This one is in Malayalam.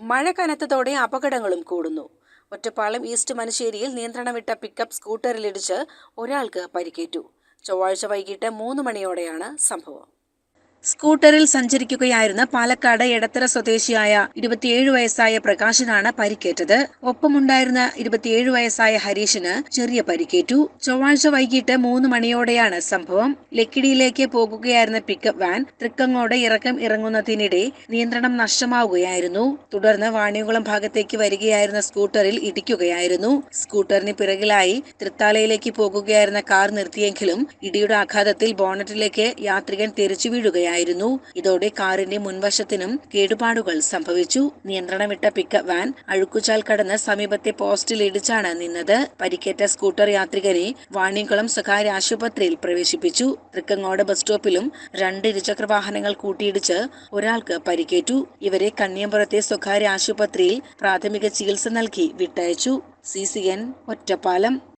മഴ കനത്തതോടെ അപകടങ്ങളും കൂടുന്നു. ഒറ്റപ്പാലം ഈസ്റ്റ് മനശ്ശേരിയിൽ നിയന്ത്രണം വിട്ട പിക്കപ്പ് സ്കൂട്ടറിലിടിച്ച് ഒരാൾക്ക് പരിക്കേറ്റു. ചൊവ്വാഴ്ച വൈകിട്ട് മൂന്ന് മണിയോടെയാണ് സംഭവം. സ്കൂട്ടറിൽ സഞ്ചരിക്കുകയായിരുന്ന പാലക്കാട് എടത്തര സ്വദേശിയായ ഇരുപത്തിയേഴ് വയസ്സായ പ്രകാശനാണ് പരിക്കേറ്റത്. ഒപ്പമുണ്ടായിരുന്ന ഇരുപത്തിയേഴ് വയസ്സായ ഹരീഷിന് ചെറിയ പരിക്കേറ്റു. ചൊവ്വാഴ്ച വൈകിട്ട് മൂന്ന് മണിയോടെയാണ് സംഭവം. ലക്കിടിയിലേക്ക് പോകുകയായിരുന്ന പിക്കപ്പ് വാൻ തൃക്കങ്ങോട് ഇറക്കം ഇറങ്ങുന്നതിനിടെ നിയന്ത്രണം നഷ്ടമാവുകയായിരുന്നു. തുടർന്ന് വാണിയകുളം ഭാഗത്തേക്ക് വരികയായിരുന്ന സ്കൂട്ടറിൽ ഇടിക്കുകയായിരുന്നു. സ്കൂട്ടറിന് പിറകിലായി തൃത്താലയിലേക്ക് പോകുകയായിരുന്ന കാർ നിർത്തിയെങ്കിലും ഇടിയുടെ ആഘാതത്തിൽ ബോണറ്റിലേക്ക് യാത്രികൻ തെറിച്ചു വീഴുകയായിരുന്നു. ഇതോടെ കാറിന്റെ മുൻവശത്തിനും കേടുപാടുകൾ സംഭവിച്ചു. നിയന്ത്രണം വിട്ട പിക്കപ്പ് വാൻ അഴുക്കുചാൽ കടന്ന് സമീപത്തെ പോസ്റ്റിൽ ഇടിച്ചാണ് നിന്നത്. പരിക്കേറ്റ സ്കൂട്ടർ യാത്രികരെ വാണിയംകുളം സ്വകാര്യ ആശുപത്രിയിൽ പ്രവേശിപ്പിച്ചു. തൃക്കങ്ങോട് ബസ് സ്റ്റോപ്പിലും രണ്ട് ഇരുചക്ര വാഹനങ്ങൾ കൂട്ടിയിടിച്ച് ഒരാൾക്ക് പരിക്കേറ്റു. ഇവരെ കണ്ണിയമ്പുറത്തെ സ്വകാര്യ ആശുപത്രിയിൽ പ്രാഥമിക ചികിത്സ നൽകി വിട്ടയച്ചു. C C N Ottapalam.